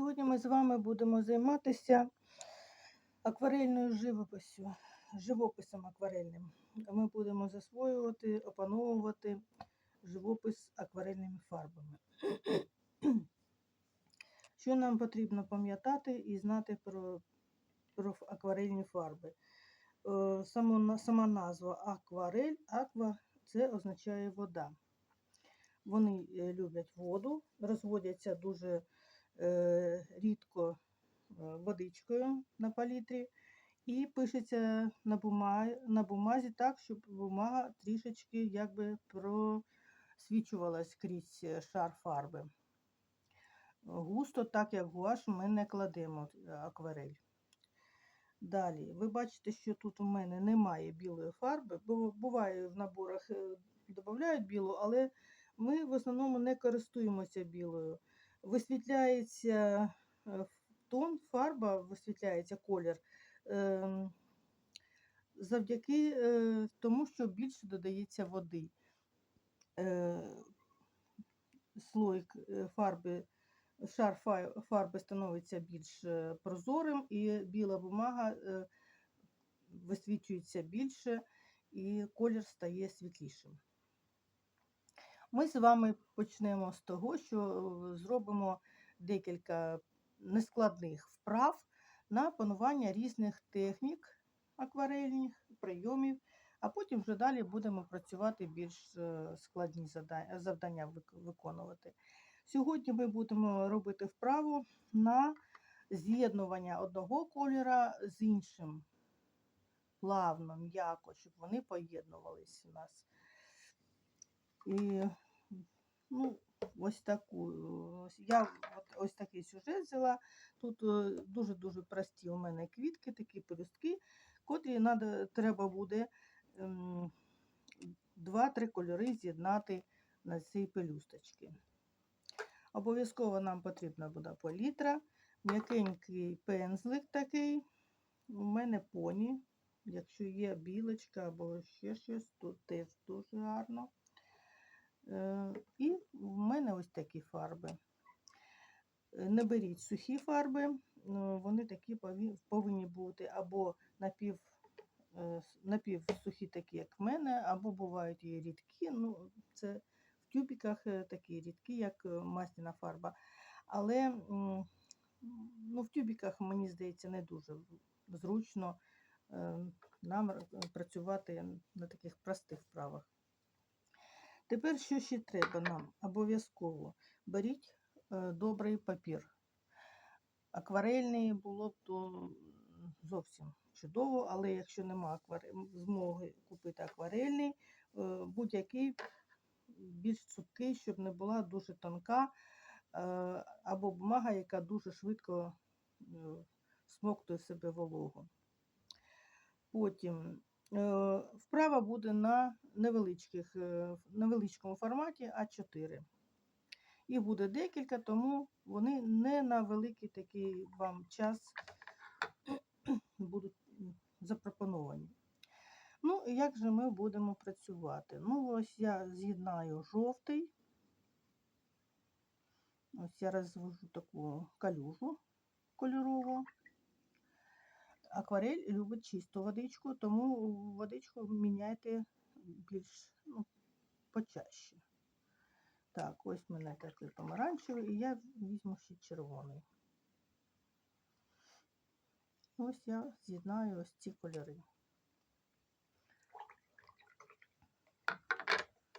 Сьогодні ми з вами будемо займатися акварельною живописю, живописом акварельним. Ми будемо засвоювати, опановувати живопис акварельними фарбами. Що нам потрібно пам'ятати і знати про, про акварельні фарби? Е, Само, сама назва акварель, аква це означає вода. Вони е, люблять воду, розводяться дуже рідко е, водичкою на палітрі і пишеться на бумазі, на бумазі так, щоб бумага трішечки якби просвічувалась крізь е, шар фарби. Густо, так як гуаш, ми не кладемо е, акварель. Далі, ви бачите, що тут у мене немає білої фарби, бо буває в наборах е, додають білу, але ми в основному не користуємося білою. Висвітляється е, тон, фарба, висвітляється колір завдяки е, тому, що більше додається води. Слойк е, фарби, шар фарби становиться більш прозорим, і біла бумага висвічується більше, і колір стає світлішим. Ми з вами почнемо з того, що е, зробимо декілька нескладних вправ на панування різних технік акварельних, прийомів, а потім вже далі будемо працювати більш е, складні завдання виконувати. Сьогодні ми будемо робити вправу на з'єднування одного кольора з іншим плавно, м'яко, щоб вони поєднувалися у нас. І ну, ось таку. Я от, ось такий сюжет взяла. Тут е, дуже-дуже прості у мене квітки, такі пелюстки, котрі надо, треба буде ем, два-три кольори з'єднати на цій пелюсточці. Обов'язково нам потрібна буде палітра, м'якенький пензлик такий. У мене поні. Якщо є білочка або ще щось, то теж дуже гарно. Е, І в мене ось такі фарби. Е, Не беріть сухі фарби, е, вони такі повинні бути або напів, напівсухі, такі, як в мене, або бувають і рідкі. Ну, це в тюбіках такі рідкі, як масляна фарба. Але ну, в тюбіках, мені здається, не дуже зручно нам працювати на таких простих вправах. Тепер що ще треба нам? Обов'язково беріть е, добрий папір. Акварельний було б то зовсім чудово, але якщо нема акваре- м, змоги купити акварельний, е, будь-який більш цупкий, щоб не була дуже тонка, е, або бумага, яка дуже швидко смоктує себе вологу. Потім вправа буде на невеличких, е, невеличкому форматі А4. Їх буде декілька, тому вони не на великий такий вам час будуть запропоновані. Ну, і як же ми будемо працювати? Ну, ось я з'єднаю жовтий. Ось я розвожу таку калюжу кольорову. Акварель любить чисту водичку, тому водичку міняйте більш ну, почаще. Так, ось в мене такий помаранчевий, і я візьму ще червоний. Ось я з'єднаю ось ці кольори.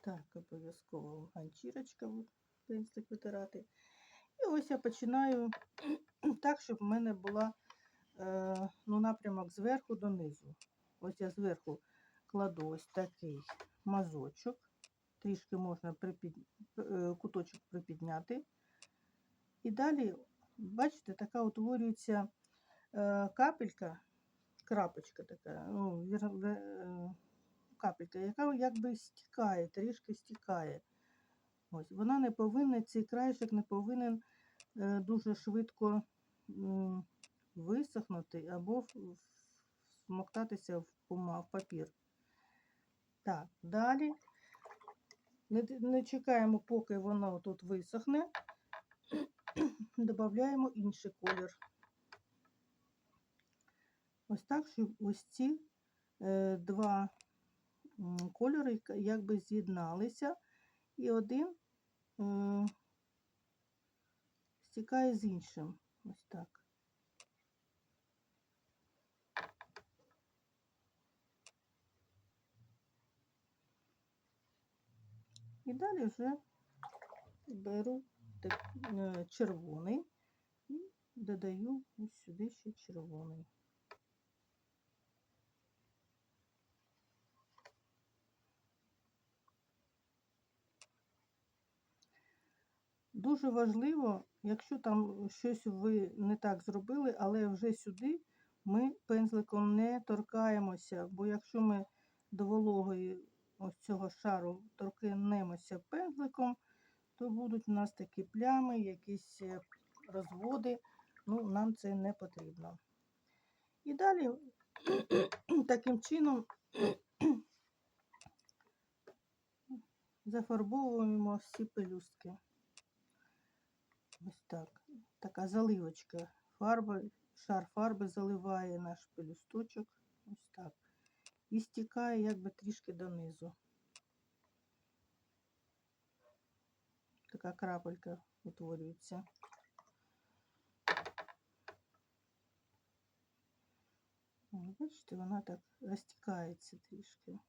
Так, обов'язково ганчірочка пензлик витирати. І ось я починаю так, щоб в мене була ну, напрямок зверху донизу. Ось я зверху кладу ось такий мазочок. Трішки можна припід... е, куточок припідняти. І далі, бачите, така утворюється е, капелька, крапочка така, ну, е, капелька, яка якби стікає, трішки стікає. Ось, вона не повинна, цей краєшок не повинен е, дуже швидко висохнути або в- в- папір. Так, далі. Не, не чекаємо, поки воно тут висохне. додаємо інший колір. Ось так, щоб ось ці е, два кольори якби з'єдналися, і один м, стікає з іншим. Ось так. І далі вже беру е, червоний і додаю ось сюди ще червоний. Дуже важливо, якщо там щось ви не так зробили, але вже сюди ми пензликом не торкаємося, бо якщо ми до вологої ось цього шару торкнемося пензликом, то будуть у нас такі плями, якісь е, розводи. Ну, нам це не потрібно. І далі таким чином зафарбовуємо всі пелюстки. Ось так. Така заливочка. Фарба, шар фарби заливає наш пелюсточок. Ось так. І стікає якби трішки донизу. Така крапелька утворюється. Бачите, вона так розтікається трішки.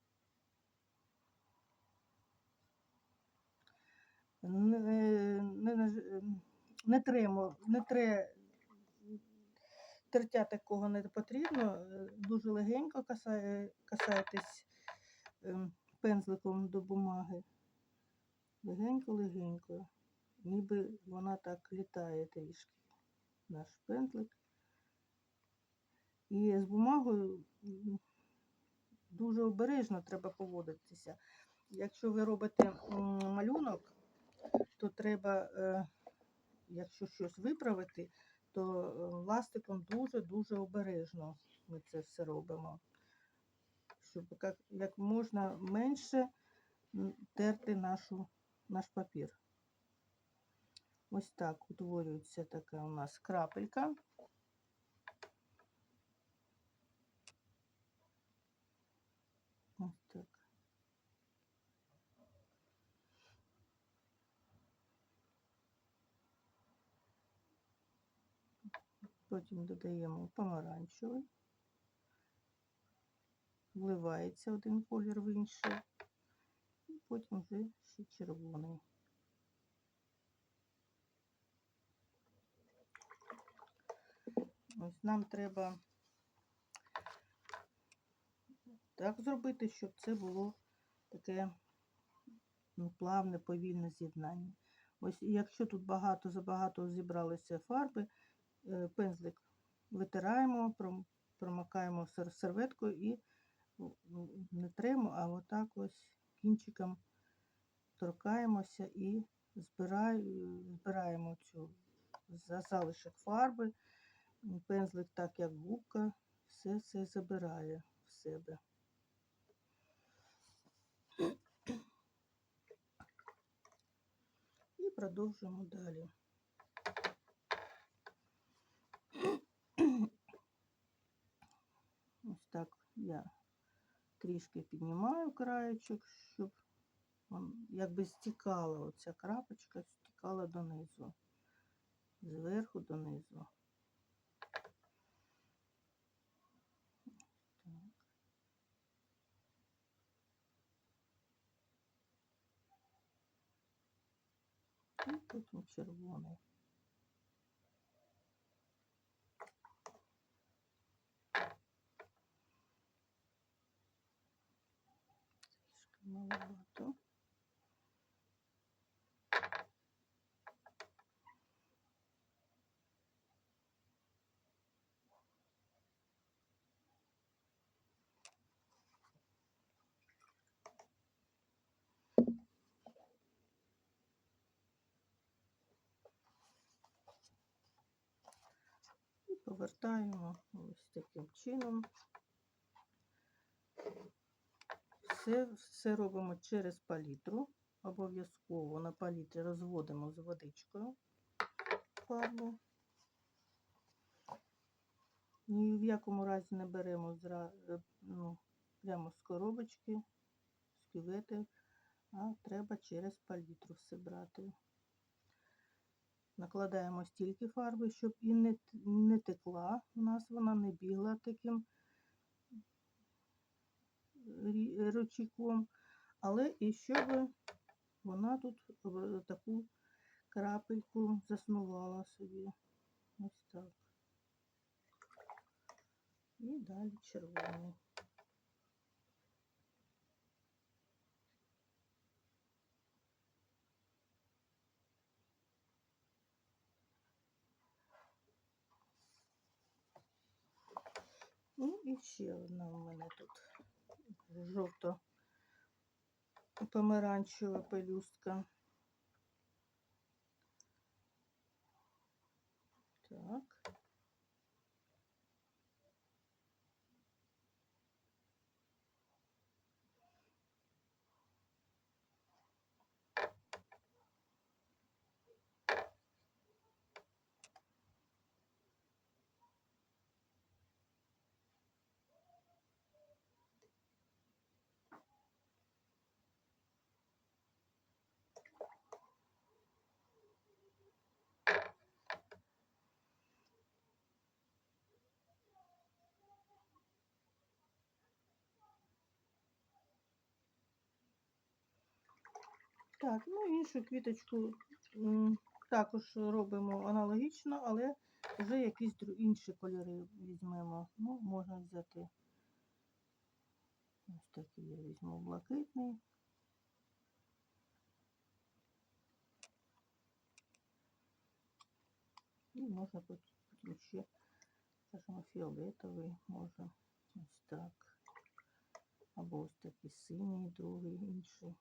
Не, не, наж- не тремо, не тре, тертя такого не потрібно. е, Дуже легенько касає, касайтесь ем, пензликом до бумаги. Легенько-легенько. Ніби вона так літає трішки. Наш пензлик. І з бумагою дуже обережно треба поводитися. Якщо ви робите малюнок, то треба, е, якщо щось виправити, то е, ластиком дуже-дуже обережно ми це все робимо. Щоб як, як можна менше терти нашу, наш папір. Ось так утворюється така у нас крапелька. Ось так. Потім додаємо помаранчевий. Вливається один колір в інший. І потім вже ще червоний. Ось нам треба так зробити, щоб це було таке ну, плавне, повільне з'єднання. Ось якщо тут багато забагато зібралося фарби, пензлик витираємо, пром- промокаємо серветкою і ну, не тремо, а отак ось кінчиком торкаємося і збираємо цю залишок фарби. Пензлик, так як губка, все це забирає в себе. І продовжуємо далі. Ось так я трішки піднімаю краєчок, щоб якби стікала оця крапочка, стікала донизу, зверху донизу. Так. І потім червоний. Трішки маловато. І повертаємо ось таким чином. Все, все робимо через палітру. Обов'язково на палітрі розводимо з водичкою. фарбу. Ні в якому разі не беремо е, ну, прямо з коробочки, з кювети, а треба через палітру все брати. Накладаємо стільки фарби, щоб і не, не текла у нас, вона не бігла таким ручейком, але і щоб вона тут таку крапельку заснувала собі. Ось так. І далі червоний. Ну і ще одна у мене тут жовто помаранчева пелюстка. Так. Так, ну іншу квіточку також робимо аналогічно, але вже якісь інші кольори візьмемо. Ну, можна взяти ось такий я візьму блакитний. І можна потім ще, скажімо, фіолетовий, може ось так. Або ось такий синій, другий інший.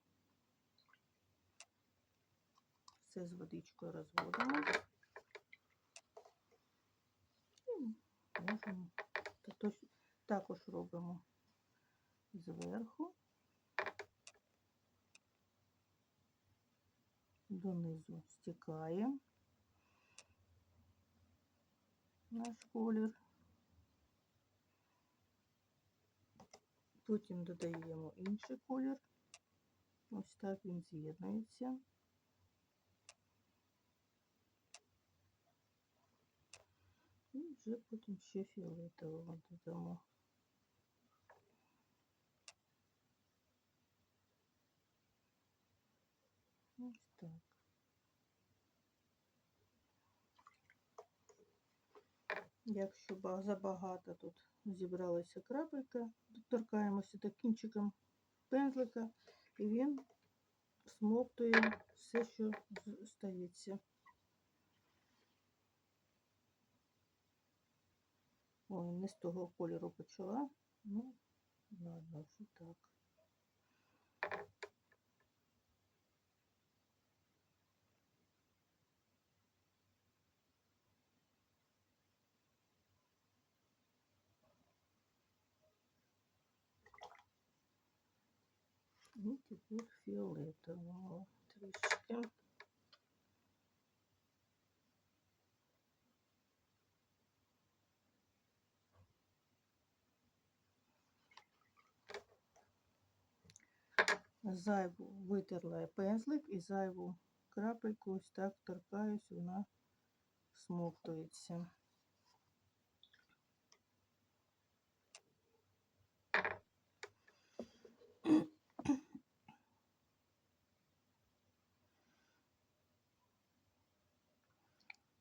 Все з водичкою розводимо. І можемо. Також робимо зверху донизу стікає наш колір. Потім додаємо інший колір. Ось так він з'єднується. І вже потім ще фіолетового додамо. Ось так. Якщо забагато тут зібралася крапелька, торкаємося так кінчиком пензлика, і він смоктує все, що стається. Ой, не з того кольору почала. Ну, ладно, вже так. І тепер фіолетового трішки. Зайву витерла пензлик і зайву крапельку ось так торкаюсь, вона смоктується.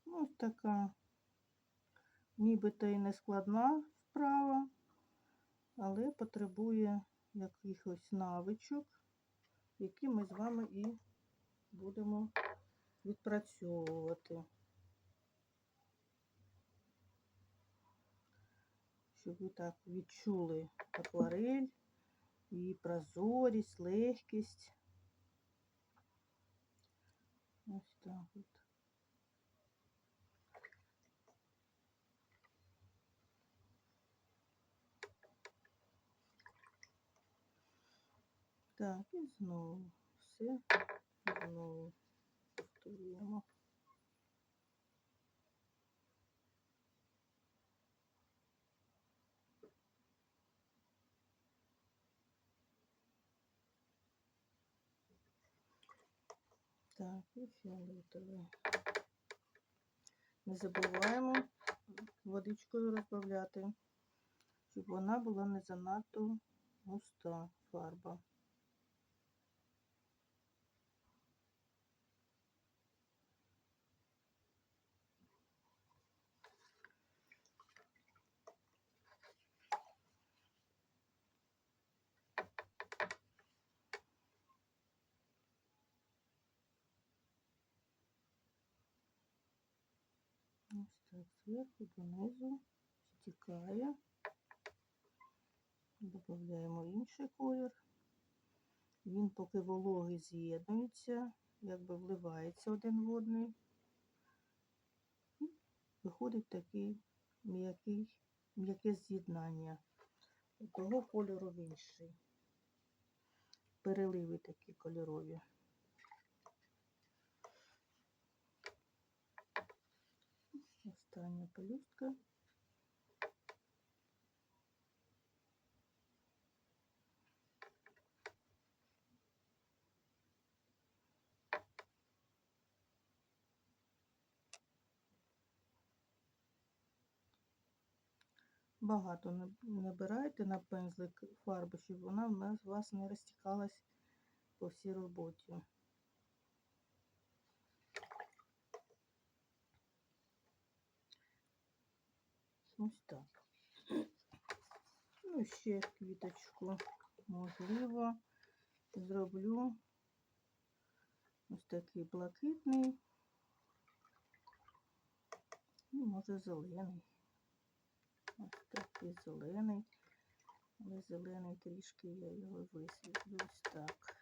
Ну, Ось така нібито і не складна справа, але потребує якихось навичок, які ми з вами і будемо відпрацьовувати. Щоб ви так відчули акварель, її прозорість, легкість. Ось так от. Так, і знову все знову повторюємо. Так, і фіолетове. Не забуваємо водичкою розбавляти, щоб вона була не занадто густа фарба. Ось так, зверху донизу стікає. Додаємо інший колір. Він поки вологий з'єднується, якби вливається один в одний. Виходить такий м'який, м'яке з'єднання того кольору в інший. Переливи такі кольорові. Остання. Багато набирайте на пензлик фарби, щоб вона у вас не розтікалась по всій роботі. Ось так. Ну, ще квіточку, можливо, зроблю ось такий блакитний, і може зелений. Ось такий зелений, але зелений трішки я його висвітлю ось так.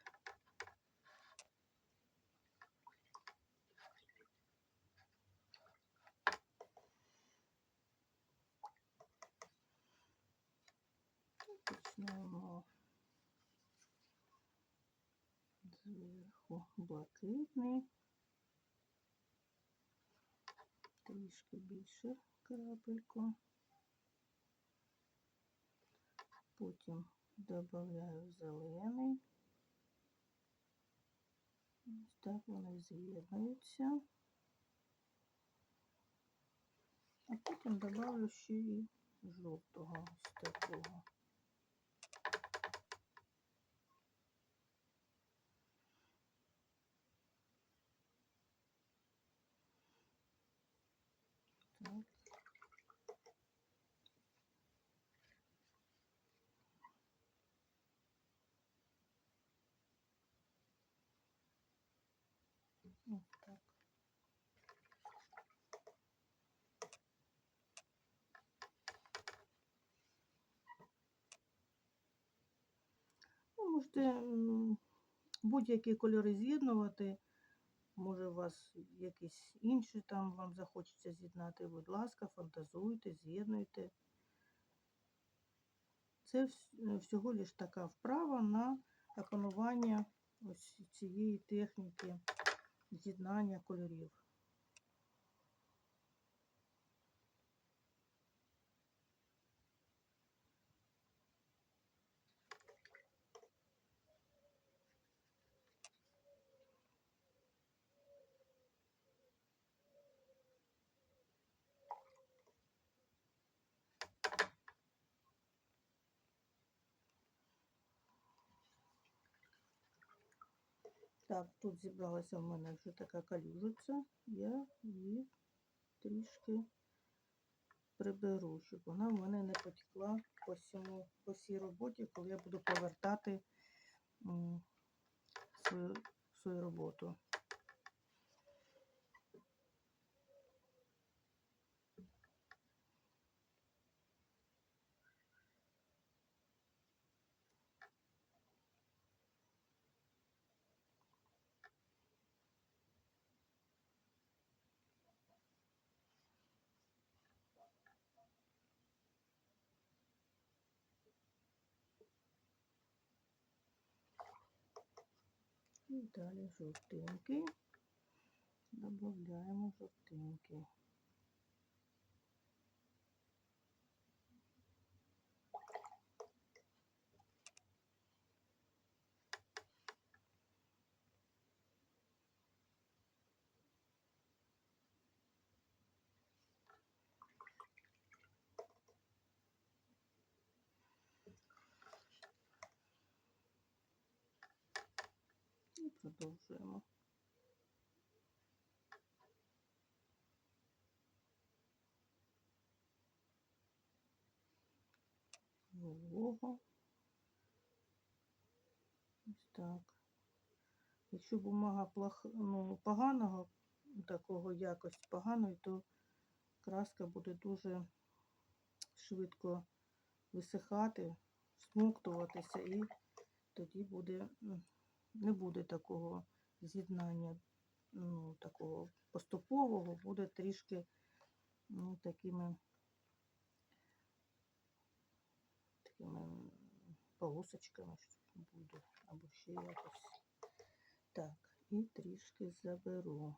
Почнемо зверху блакитний, трішки більше крапельку. Потім додаю зелений. Ось так вони з'єднуються. А потім додаю ще і жовтого ось такого. Можете будь-які кольори з'єднувати. Може, у вас якісь інші там вам захочеться з'єднати, будь ласка, фантазуйте, з'єднуйте. Це е, всього лиш така вправа на опанування ось цієї техніки з'єднання кольорів. Так, тут зібралася в мене вже така калюжиця. Я її трішки приберу, щоб вона в мене не потекла по всьому, по всій роботі, коли я буду повертати свою, свою роботу. І далі жовтинки. Додаємо жовтинки. Продовжуємо. Волого. Ось так. Якщо бумага плох, ну, поганого, такого якості поганої, то краска буде дуже швидко висихати, смоктуватися і тоді буде, не буде такого з'єднання, ну, такого поступового, буде трішки ну, такими, такими полосочками буде, або ще якось. Так, і трішки заберу.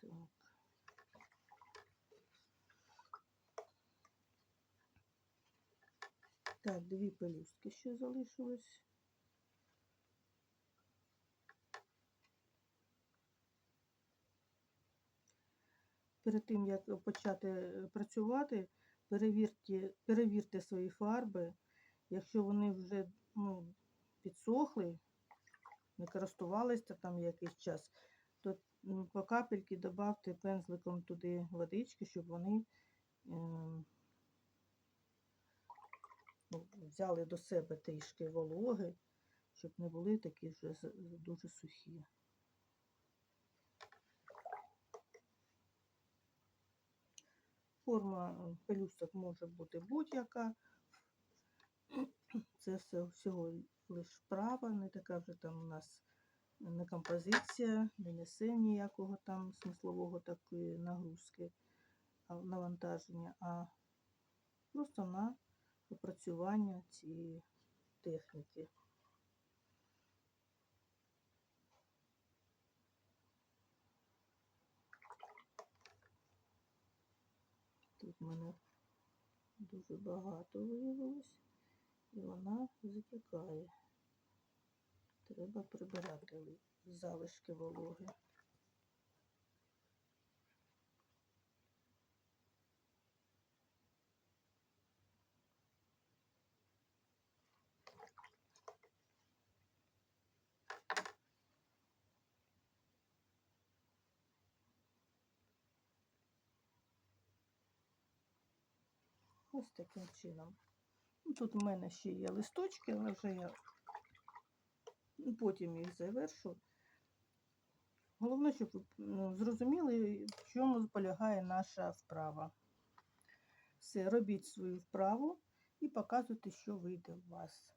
Так. Так, дві пелюстки ще залишилось. Перед тим, як почати е, працювати, перевірте, перевірте свої фарби. Якщо вони вже ну, підсохли, не користувалися там якийсь час, то по капельки додавте пензликом туди водички, щоб вони ем, ну, взяли до себе трішки вологи, щоб не були такі вже дуже сухі. Форма пелюсток може бути будь-яка. Це все всього лише вправа, не така вже там у нас не композиція, не несе ніякого там смислового такої нагрузки, навантаження, а просто на опрацювання цієї техніки. Тут в мене дуже багато виявилось, і вона затікає. Треба прибирати залишки вологи. Ось таким чином. Ну, Тут в мене ще є листочки, але вже я ну, потім їх завершу. Головне, щоб ви ну, зрозуміли, в чому полягає наша вправа. Все, робіть свою вправу і показуйте, що вийде у вас.